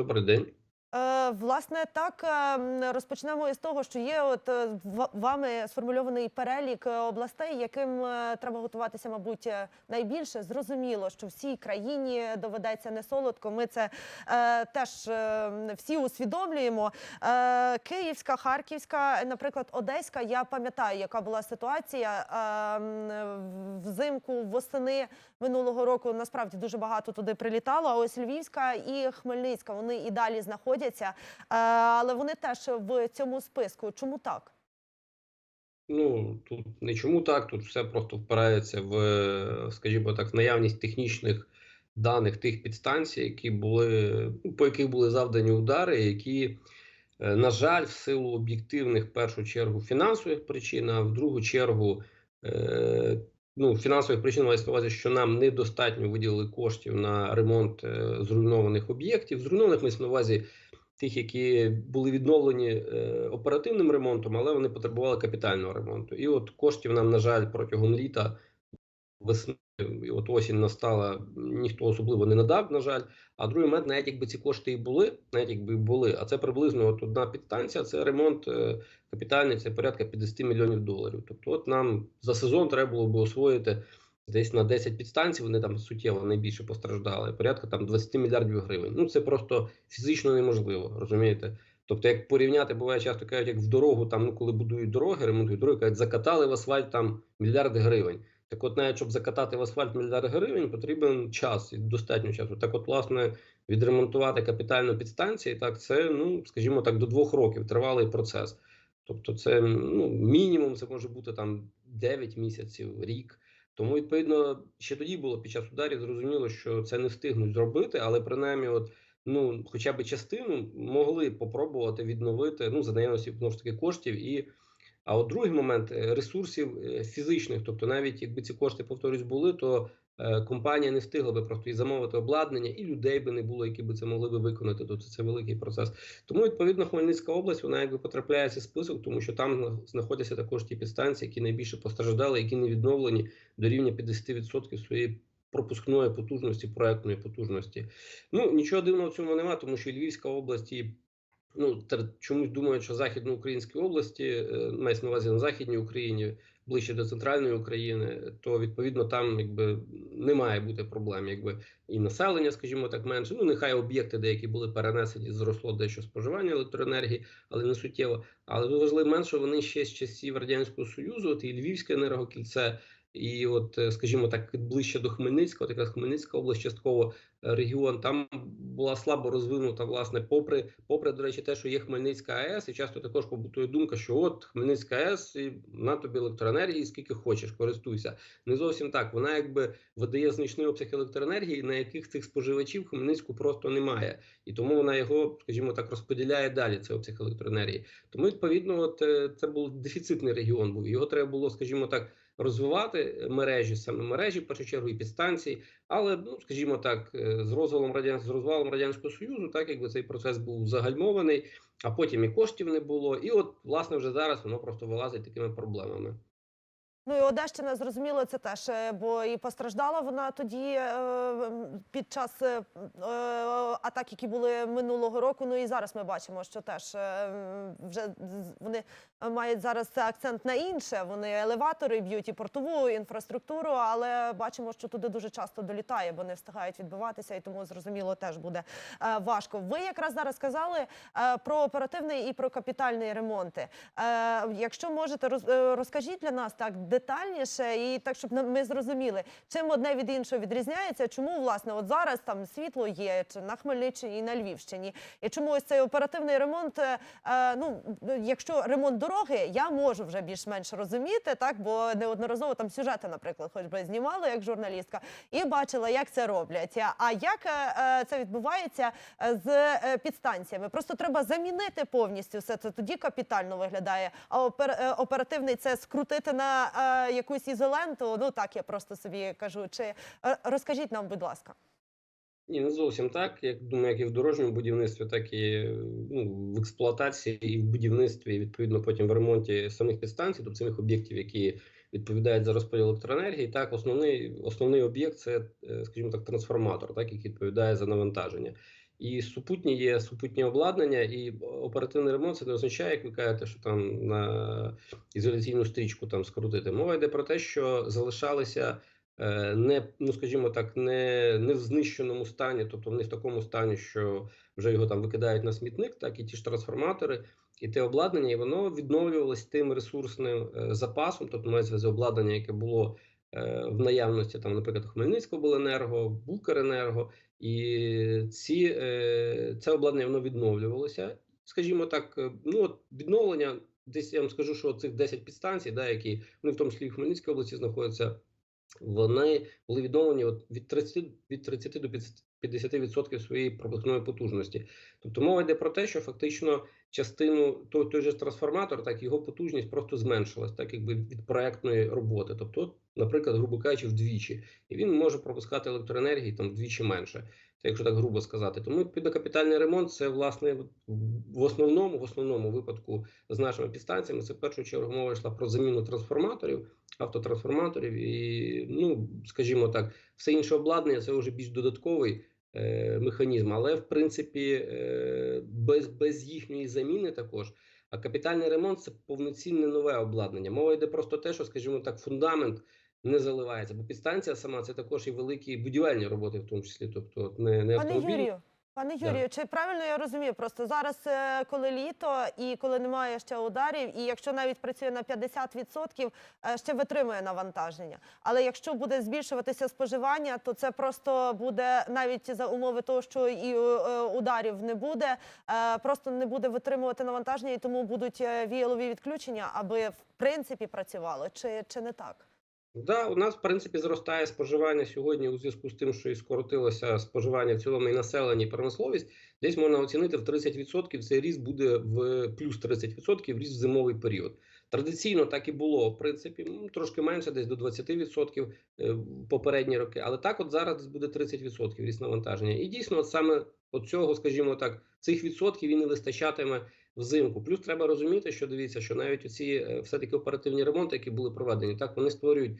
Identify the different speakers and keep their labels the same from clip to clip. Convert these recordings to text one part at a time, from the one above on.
Speaker 1: Добрий день.
Speaker 2: Власне, так е, розпочнемо із того, що є от е, вами сформульований перелік е, областей, яким треба готуватися, мабуть, найбільше. Зрозуміло, що всій країні доведеться не солодко. Ми це е, теж е, всі усвідомлюємо. Е, Київська, Харківська, наприклад, Одеська. Я пам'ятаю, яка була ситуація е, взимку, восени минулого року. Насправді дуже багато туди прилітало. А ось Львівська і Хмельницька вони і далі знаходяться, але вони теж в цьому списку. Чому так?
Speaker 1: Ну тут не чому так, тут все просто впирається в, е, скажімо так, наявність технічних даних тих підстанцій, які були, по яких були завдані удари, які, е, на жаль, в силу об'єктивних, в першу чергу, фінансових причин, а в другу чергу, е, ну, фінансових причин мається на увазі, що нам недостатньо виділили коштів на ремонт е, зруйнованих об'єктів. Зруйнованих мається на увазі тих, які були відновлені е, оперативним ремонтом, але вони потребували капітального ремонту. І от коштів нам, на жаль, протягом літа, весни, і от осінь настала, ніхто особливо не надав, на жаль. А другий момент, навіть якби ці кошти і були, навіть якби були, а це приблизно от одна підстанція, це ремонт е, капітальний, це порядка 50 мільйонів доларів. Тобто, от нам за сезон треба було би освоїти. Десь на 10 підстанцій вони там суттєво найбільше постраждали. Порядка там 20 мільярдів гривень. Ну це просто фізично неможливо, розумієте? Тобто, як порівняти, буває часто кажуть, як в дорогу, там ну коли будують дороги, ремонтують дороги, кажуть, закатали в асфальт там мільярди гривень. Так, от, навіть щоб закатати в асфальт мільярд гривень, потрібен час і достатньо часу. Так, от, власне, відремонтувати капітальну підстанцію, так це, ну скажімо так, до двох років тривалий процес. Тобто, це ну мінімум, це може бути там 9 місяців, рік. Тому, відповідно, ще тоді було під час ударів зрозуміло, що це не встигнуть зробити, але принаймні, от ну, хоча б частину могли попробувати відновити ну за наявності знову ж таки коштів. І а от другий момент е, ресурсів е, фізичних, тобто, навіть якби ці кошти повторюсь були, то компанія не встигла би просто і замовити обладнання, і людей би не було, які би це могли би виконати. Тобто це великий процес. Тому відповідно Хмельницька область вона якби потрапляє в цей список, тому що там знаходяться також ті підстанції, які найбільше постраждали, які не відновлені до рівня 50% своєї пропускної потужності, проектної потужності. Ну нічого дивного в цьому немає, тому що Львівська область і ну чомусь думають, що західноукраїнські області е, мається на увазі на західній Україні, ближче до центральної України, то відповідно там якби не має бути проблем, якби і населення, скажімо так, менше. Ну нехай об'єкти деякі були перенесені, зросло дещо споживання електроенергії, але не суттєво. Але важливо менше, вони ще з часів радянського союзу, от і Львівське енергокільце. І от, е, скажімо так, ближче до Хмельницького, от якраз Хмельницька область, частково е, регіон, там була слабо розвинута, власне, попри, попри, до речі, те, що є Хмельницька АЕС, і часто також побутує думка, що от Хмельницька АЕС і на тобі електроенергії, скільки хочеш, користуйся. Не зовсім так. Вона якби видає значний обсяг електроенергії, на яких цих споживачів Хмельницьку просто немає. І тому вона його, скажімо так, розподіляє далі, цей обсяг електроенергії. Тому, відповідно, от е, це був дефіцитний регіон. Був його треба було, скажімо так розвивати мережі, саме мережі, в першу чергу, і підстанції. Але, ну скажімо так, е, з розвалом радян... з розвалом радянського союзу, так якби цей процес був загальмований, а потім і коштів не було. І от, власне, вже зараз воно просто вилазить такими проблемами.
Speaker 2: Ну і Одещина, зрозуміло, це теж, е, бо і постраждала вона тоді е, під час атак, які були минулого року. Ну і зараз ми бачимо, що теж вже вони мають зараз акцент на інше. Вони елеватори б'ють і портову інфраструктуру, але бачимо, що туди дуже часто долітає, бо не встигають відбиватися, і тому зрозуміло теж буде е, важко. Ви якраз зараз сказали е, про оперативний і про капітальний ремонти. Е, Якщо можете, роз- розкажіть для нас так детальніше і так, щоб ми зрозуміли, чим одне від іншого відрізняється, чому власне от зараз там світло є чи на Хмельниччині і на Львівщині, і чому ось цей оперативний ремонт. Ну якщо ремонт дороги, я можу вже більш-менш розуміти, так бо неодноразово там сюжети, наприклад, хоч би знімала як журналістка, і бачила, як це роблять. А як е, е, це відбувається е, з підстанціями? Просто треба замінити повністю все це. Тоді капітально виглядає. А опер, оперативний це скрутити на якусь ізоленту. Ну так я просто собі кажу. Чи розкажіть нам, будь ласка.
Speaker 1: Ні, не зовсім так. Як думаю, як і в дорожньому будівництві, так і ну, в експлуатації, і в будівництві, і, відповідно, потім в ремонті самих підстанцій, тобто самих об'єктів, які відповідають за розподіл електроенергії. Так, основний основний об'єкт це, е, скажімо так, трансформатор, так який відповідає за навантаження. І супутні є супутні обладнання, і оперативний ремонт це не означає, як ви кажете, що там на ізоляційну стрічку там скрутити. Мова йде про те, що залишалися не, ну скажімо так, не, не в знищеному стані, тобто не в такому стані, що вже його там викидають на смітник, так і ті ж трансформатори, і те обладнання, і воно відновлювалось тим ресурсним е, запасом, тобто мається увазі обладнання, яке було е, в наявності, там, наприклад, Хмельницького обленерго, Букренерго, і ці, е, це обладнання воно відновлювалося. Скажімо так, е, ну от відновлення, десь я вам скажу, що цих 10 підстанцій, да, які вони в тому числі в Хмельницькій області знаходяться, вони були відновлені от від 30, від 30 до 50% своєї пропускної потужності. Тобто мова йде про те, що фактично частину той, той же трансформатор, так його потужність просто зменшилась, так якби від проектної роботи. Тобто, наприклад, грубо кажучи, вдвічі, і він може пропускати електроенергії там вдвічі менше. Якщо так грубо сказати. Тому відповідно ремонт це власне в основному, в основному випадку з нашими підстанціями. Це в першу чергу мова йшла про заміну трансформаторів, автотрансформаторів, і ну скажімо так, все інше обладнання це вже більш додатковий е, механізм, але в принципі е, без, без їхньої заміни також. А капітальний ремонт це повноцінне нове обладнання. Мова йде просто те, що, скажімо так, фундамент не заливається, бо підстанція сама це також і великі будівельні роботи, в тому числі, тобто от не, не
Speaker 2: Пане. Юрію, пане
Speaker 1: Да.
Speaker 2: Чи правильно я розумію? Просто зараз, е, коли літо і коли немає ще ударів, і якщо навіть працює на 50%, е, ще витримує навантаження. Але якщо буде збільшуватися споживання, то це просто буде навіть за умови того, що і е, ударів не буде, просто не буде витримувати навантаження, і тому будуть віялові відключення, аби в принципі працювало. Чи, чи не так?
Speaker 1: Да, у нас в принципі зростає споживання сьогодні у зв'язку з тим, що і скоротилося споживання в цілому і населення, і промисловість. Десь можна оцінити в 30% цей ріст буде в плюс 30% ріст в зимовий період. Традиційно так і було, в принципі, трошки менше, десь до 20% е, попередні роки. Але так, от зараз буде 30% ріст навантаження. І дійсно, от саме от цього, скажімо так, цих відсотків і не вистачатиме взимку. Плюс треба розуміти, що дивіться, що навіть ці все-таки оперативні ремонти, які були проведені, так вони створюють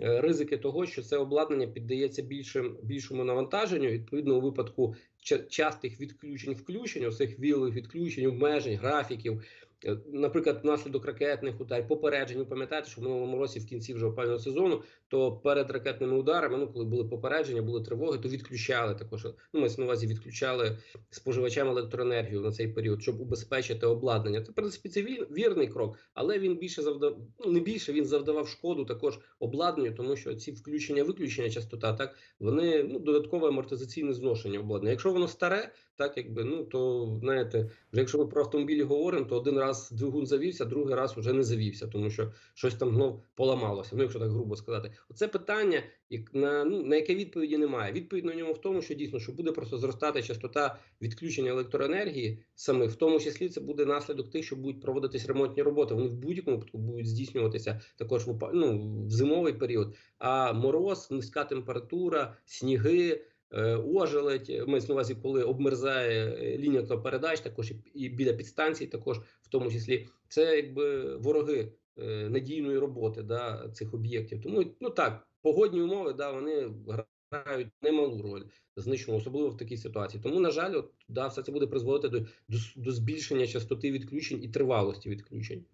Speaker 1: е, ризики того, що це обладнання піддається більшим більшому навантаженню. Відповідно, у випадку ча- частих відключень, включень, усіх вілих відключень, обмежень, графіків. Е, Наприклад, внаслідок ракетних ударів, попереджень, ви пам'ятаєте, що в минулому році в кінці вже опального сезону, то перед ракетними ударами, ну коли були попередження, були тривоги, то відключали також. Ну, мається на увазі відключали споживачам електроенергію на цей період, щоб убезпечити обладнання. Це в принципі це вірний крок, але він більше завдав, ну не більше він завдавав шкоду також обладнанню, тому що ці включення, виключення частота, так вони ну додаткове амортизаційне зношення обладнання. Якщо воно старе, так якби ну то знаєте, вже якщо ми про автомобілі говоримо, то один раз двигун завівся, другий раз вже не завівся, тому що щось там знов поламалося. Ну, якщо так грубо сказати, оце питання, як- на, ну, на яке відповіді немає. Відповідь на ньому в тому, що дійсно що буде просто зростати частота відключення електроенергії самих, в тому числі це буде наслідок тих, що будуть проводитись ремонтні роботи. Вони в будь-якому випадку будуть здійснюватися також в ну, в зимовий період. А мороз, низька температура, сніги. Е, Ожеледь, мається на увазі, коли обмерзає е, лінія електропередач, також і, біля підстанцій, також в тому числі, це якби вороги е, надійної роботи да, цих об'єктів. Тому ну так, погодні умови, да, вони грають немалу роль знищення, особливо в такій ситуації. Тому, на жаль, от, да, все це буде призводити до, до, до збільшення частоти відключень і тривалості відключень.